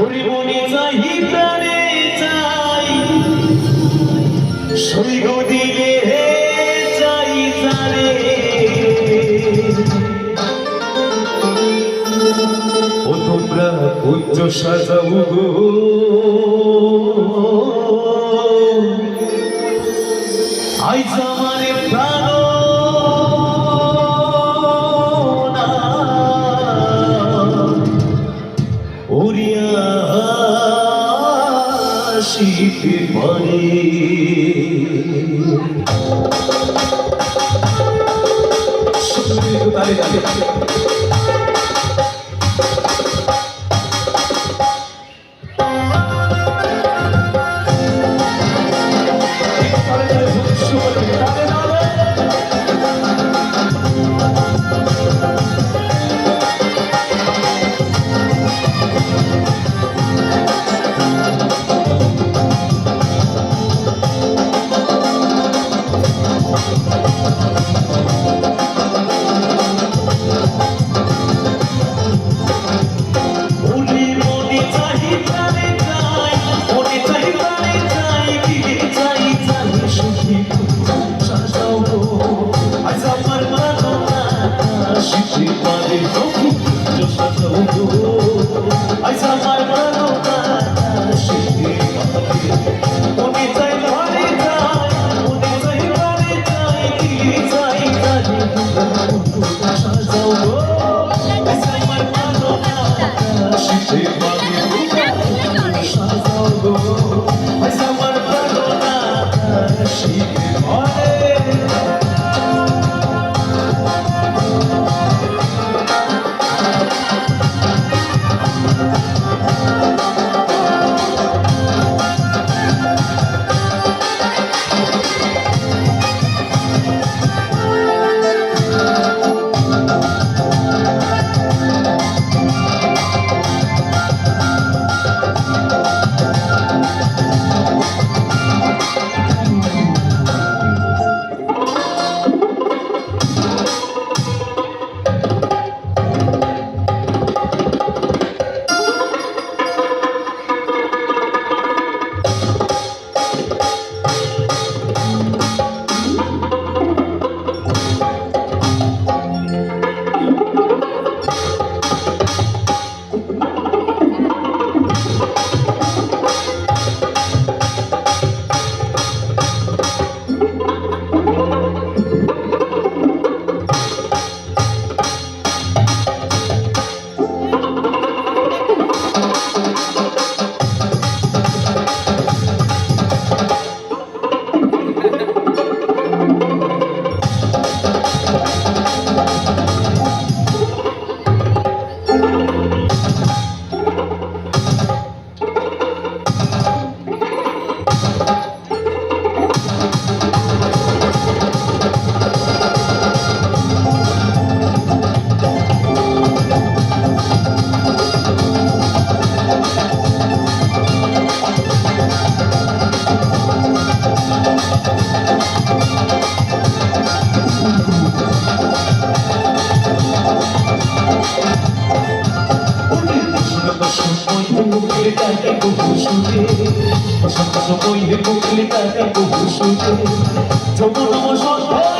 ওরে মনে চাহি প্রাণে চাই। সৈগ দিলে হে চাই চারে ও তোমরা গো। শিখে পারে তালে শিখে পারে Thank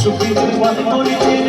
so Subiu com a polícia